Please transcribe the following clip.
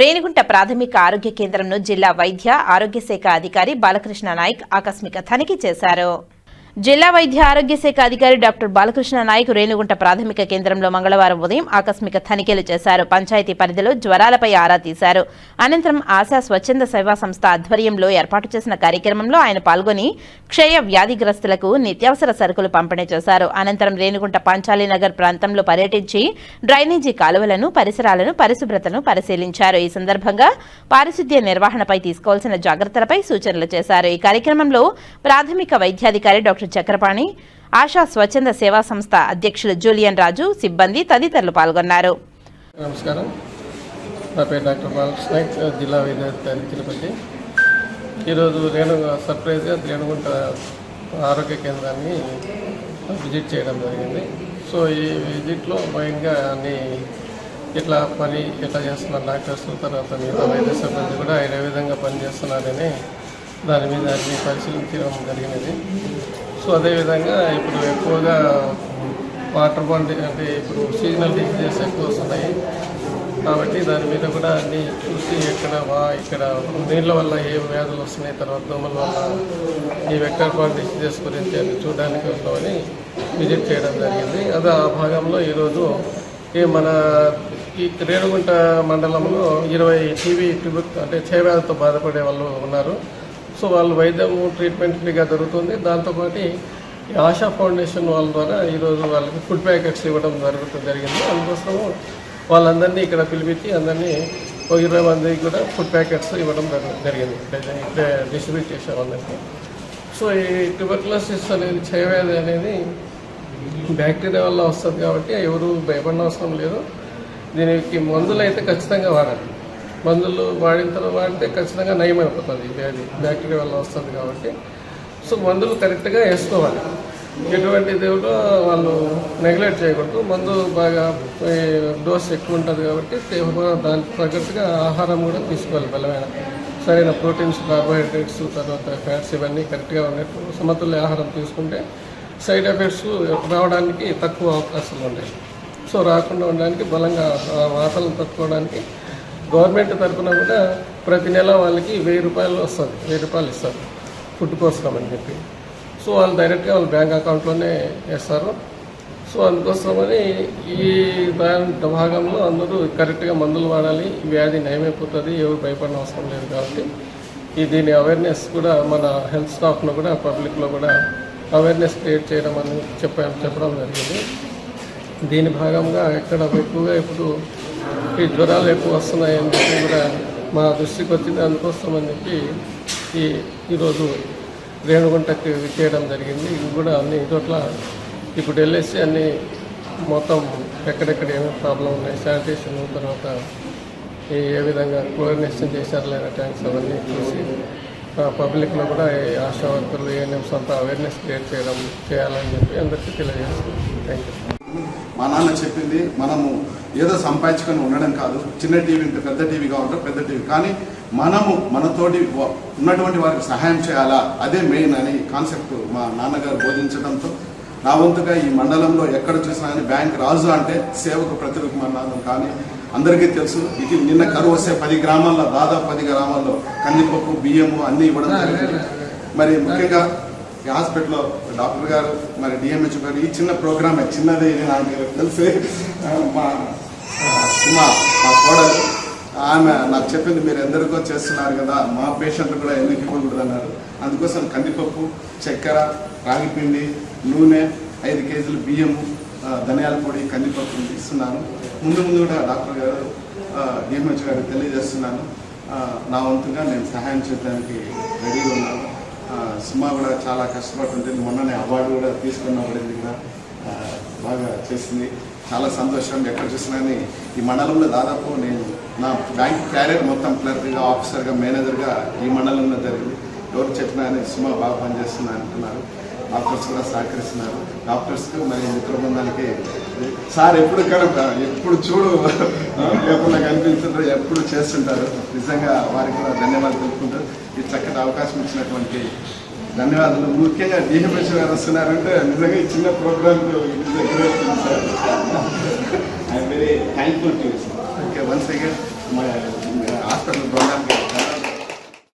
రేణిగుంట ప్రాథమిక ఆరోగ్య కేంద్రంను జిల్లా వైద్య ఆరోగ్య శాఖ అధికారి బాలకృష్ణ నాయక్ ఆకస్మిక తనిఖీ చేశారు. జిల్లా వైద్య ఆరోగ్య శాఖ అధికారి డాక్టర్ బాలకృష్ణ నాయక్ రేణుగుంట ప్రాథమిక కేంద్రంలో మంగళవారం ఉదయం ఆకస్మిక తనిఖీలు చేశారు. పంచాయతీ పరిధిలో జ్వరాలపై ఆరా తీశారు. అనంతరం ఆశా స్వచ్ఛంద సేవా సంస్థ ఆధ్వర్యంలో ఏర్పాటు చేసిన కార్యక్రమంలో ఆయన పాల్గొని క్షయ వ్యాధిగ్రస్తులకు నిత్యావసర సరుకులు పంపిణీ చేశారు. అనంతరం రేణుగుంట పాంచాలీనగర్ ప్రాంతంలో పర్యటించి డ్రైనేజీ కాలువలను పరిసరాలను పరిశుభ్రతను పరిశీలించారు. ఈ సందర్భంగా పారిశుద్ధ్య నిర్వహణపై తీసుకోవాల్సిన జాగ్రత్తలపై సూచనలు చేశారు. ఈ కార్యక్రమంలో ప్రాథమిక వైద్యాధికారి డాక్టర్ చక్రపాణి ఆశా స్వచ్ఛంద సేవా సంస్థ అధ్యక్షులు జూలియన్ రాజు సిబ్బంది తదితరులు పాల్గొన్నారు. నమస్కారం. నా పేరు డాక్టర్ బాలకృష్ణ జిల్లా వైద్యాధికారి తిరుపతి. ఈరోజు రేణు సర్ప్రైజ్గా రేణుగుంట ఆరోగ్య కేంద్రాన్ని విజిట్ చేయడం జరిగింది. సో ఈ విజిట్లో మెయిన్గా అన్ని ఇట్లా పని ఎట్లా చేస్తున్నారు డాక్టర్స్ తర్వాత మిగతా వైద్య సిబ్బంది కూడా ఏ విధంగా పనిచేస్తున్నారని దాని మీద అన్ని పరిశీలించడం జరిగినది. సో అదేవిధంగా ఇప్పుడు ఎక్కువగా వాటర్ బాండ్ అంటే ఇప్పుడు సీజనల్ డిసీజెస్ ఎక్కువ వస్తున్నాయి. కాబట్టి దాని మీద కూడా అన్ని చూసి ఎక్కడ వా ఇక్కడ నీళ్ళ వల్ల ఏ వ్యాధులు వస్తున్నాయి తర్వాత దోమల వల్ల ఈ వెక్టర్ బాండ్ డిసీజెస్ గురించి అన్ని చూడడానికి వస్తామని విజిట్ చేయడం జరిగింది. అది ఆ భాగంలో ఈరోజు ఈ మన ఈ రేణుగుంట మండలంలో ఇరవై టీవీ ట్యూబ్ అంటే క్షయవ్యాధితో బాధపడే వాళ్ళు ఉన్నారు. సో వాళ్ళ వైద్యము ట్రీట్మెంట్ ఫ్రీగా జరుగుతుంది. దాంతోపాటు ఈ ఆశా ఫౌండేషన్ వాళ్ళ ద్వారా ఈరోజు వాళ్ళకి ఫుడ్ ప్యాకెట్స్ ఇవ్వడం జరుగుతుంది జరిగింది. అందుకోసము వాళ్ళందరినీ ఇక్కడ పిలిపించి అందరినీ ఒక ఇరవై మందికి కూడా ఫుడ్ ప్యాకెట్స్ ఇవ్వడం జరిగింది. ఇక్కడే డిస్ట్రిబ్యూట్ చేసాం అందరికీ. సో ఈ ట్యూబర్క్లోసిస్ అనేది చేయవేది అనేది బ్యాక్టీరియా వల్ల వస్తుంది కాబట్టి ఎవరు భయపడిన అవసరం లేదు. దీనికి మందులు అయితే ఖచ్చితంగా వాడాలి. మందులు వాడిన తర్వాత వాడితే ఖచ్చితంగా నయం అయిపోతుంది. వ్యాధి బ్యాక్టీరియా వల్ల వస్తుంది కాబట్టి. సో మందులు కరెక్ట్గా వేసుకోవాలి. ఎటువంటి దేవుడు వాళ్ళు నెగ్లెక్ట్ చేయకూడదు. మందు బాగా డోస్ ఎక్కువ ఉంటుంది కాబట్టి దానికి తగ్గట్టుగా ఆహారం కూడా తీసుకోవాలి బలమైన. సరైన ప్రోటీన్స్ కార్బోహైడ్రేట్స్ తర్వాత ఫ్యాట్స్ ఇవన్నీ కరెక్ట్గా ఉన్నట్టు సమతుల్య ఆహారం తీసుకుంటే సైడ్ ఎఫెక్ట్స్ రావడానికి తక్కువ అవకాశాలు ఉన్నాయి సో రాకుండా ఉండడానికి బలంగా వాతలను తట్టుకోవడానికి గవర్నమెంట్ తరఫున కూడా ప్రతి నెల వాళ్ళకి వెయ్యి రూపాయలు వస్తుంది వెయ్యి రూపాయలు ఇస్తారు ఫుడ్ కోసం అని చెప్పి. సో వాళ్ళు డైరెక్ట్గా వాళ్ళ బ్యాంక్ అకౌంట్లోనే వేస్తారు. సో అందుకోసమని ఈ దాని భాగంలో అందరూ కరెక్ట్గా మందులు వాడాలి వ్యాధి నయమైపోతుంది ఎవరు భయపడిన అవసరం లేదు కాబట్టి ఈ దీని అవేర్నెస్ కూడా మన హెల్త్ స్టాఫ్ను కూడా పబ్లిక్లో కూడా అవేర్నెస్ క్రియేట్ చేయడం అని చెప్పడం జరిగింది. దీని భాగంగా ఎక్కడ ఎక్కువగా ఇప్పుడు ఈ జ్వరాలు ఎక్కువ వస్తున్నాయి చెప్పి కూడా మా దృష్టికి వచ్చింది. అందుకోసం అని చెప్పి ఈ ఈరోజు రేణుగుంటకి చేయడం జరిగింది. ఇవి కూడా అన్ని చోట్ల ఇప్పుడు వెళ్ళేసి అన్ని మొత్తం ఎక్కడెక్కడ ఏమేమి ప్రాబ్లం ఉన్నాయి శానిటేషన్ తర్వాత ఈ ఏ విధంగా క్లోరినేషన్ చేశారు లేదా ట్యాంక్స్ అవన్నీ చూసి పబ్లిక్లో కూడా ఆశా వర్కర్లు ఏఎన్ఎంస్ అంతా అవేర్నెస్ క్రియేట్ చేయడం చేయాలని చెప్పి అందరికీ తెలియజేస్తున్నాను థ్యాంక్ యూ మా నాన్న చెప్పింది మనము ఏదో సంపాదించుకొని ఉండడం కాదు. చిన్న టీవీ ఉంటే పెద్ద టీవీ కావాలంటే పెద్ద టీవీ. కానీ మనము మనతోటి ఉన్నటువంటి వారికి సహాయం చేయాలా? అదే మెయిన్ అని కాన్సెప్ట్ మా నాన్నగారు బోధించడంతో నా వంతుగా ఈ మండలంలో ఎక్కడ చూసినా కానీ బ్యాంక్ రాజు అంటే సేవకు ప్రతిరూపం అన్నాను. కానీ అందరికీ తెలుసు ఇది నిన్న కరువు వస్తే పది గ్రామాల్లో దాదాపు పది గ్రామాల్లో కందిపప్పు బియ్యము అన్నీ ఇవ్వడం జరిగింది. మరి ముఖ్యంగా ఈ హాస్పిటల్లో డాక్టర్ గారు మరి డిఎంహెచ్ గారు ఈ చిన్న ప్రోగ్రామ్ చిన్నది ఇది నాకు తెలిసి మా ఆ, మా కోడలు ఆమె నాకు చెప్పింది మీరు ఎందరికో చేస్తున్నారు కదా మా పేషెంట్ కూడా ఎందుకు ఇవ్వకూడదు అన్నారు అందుకోసం కందిపప్పు చక్కెర రాగిపిండి నూనె ఐదు కేజీలు బియ్యము ధనియాల పొడి కందిపప్పు ఇస్తున్నాను. ముందు ముందు కూడా డాక్టర్ గారు డిఎంహెచ్ గారికి తెలియజేస్తున్నాను. నా వంతుగా నేను సహాయం చేయడానికి రెడీగా ఉన్నాను. సుమా కూడా చాలా కష్టపడుతుంటుంది మొన్ననే అవార్డు కూడా తీసుకున్న పడింది కూడా బాగా చేసింది. చాలా సంతోషం ఎక్కడ చూసినా ఈ మండలంలో దాదాపు నేను నా బ్యాంక్ క్యారియర్ మొత్తం క్లర్క్గా ఆఫీసర్గా మేనేజర్గా ఈ మండలంలో జరిగింది. ఎవరు చెప్పినా కానీ సుమా బాగా పనిచేస్తున్నా అంటున్నారు. డాక్టర్స్ కూడా సహకరిస్తున్నారు. డాక్టర్స్కి మరి మిత్ర సార్ ఎప్పుడు కనుక ఎప్పుడు చూడు. ఎప్పుడు కనిపిస్తుంటారు ఎప్పుడు చేస్తుంటారు. నిజంగా వారికి కూడా ధన్యవాదాలు తెలుపుకుంటారు ఈ చక్కటి అవకాశం ఇచ్చినటువంటి ధన్యవాదాలు. ముఖ్యంగా డిహెచ్ఎస్ గారు వస్తున్నారంటే నిజంగా ఈ చిన్న program sir. I'm very thankful to okay once again బృందానికి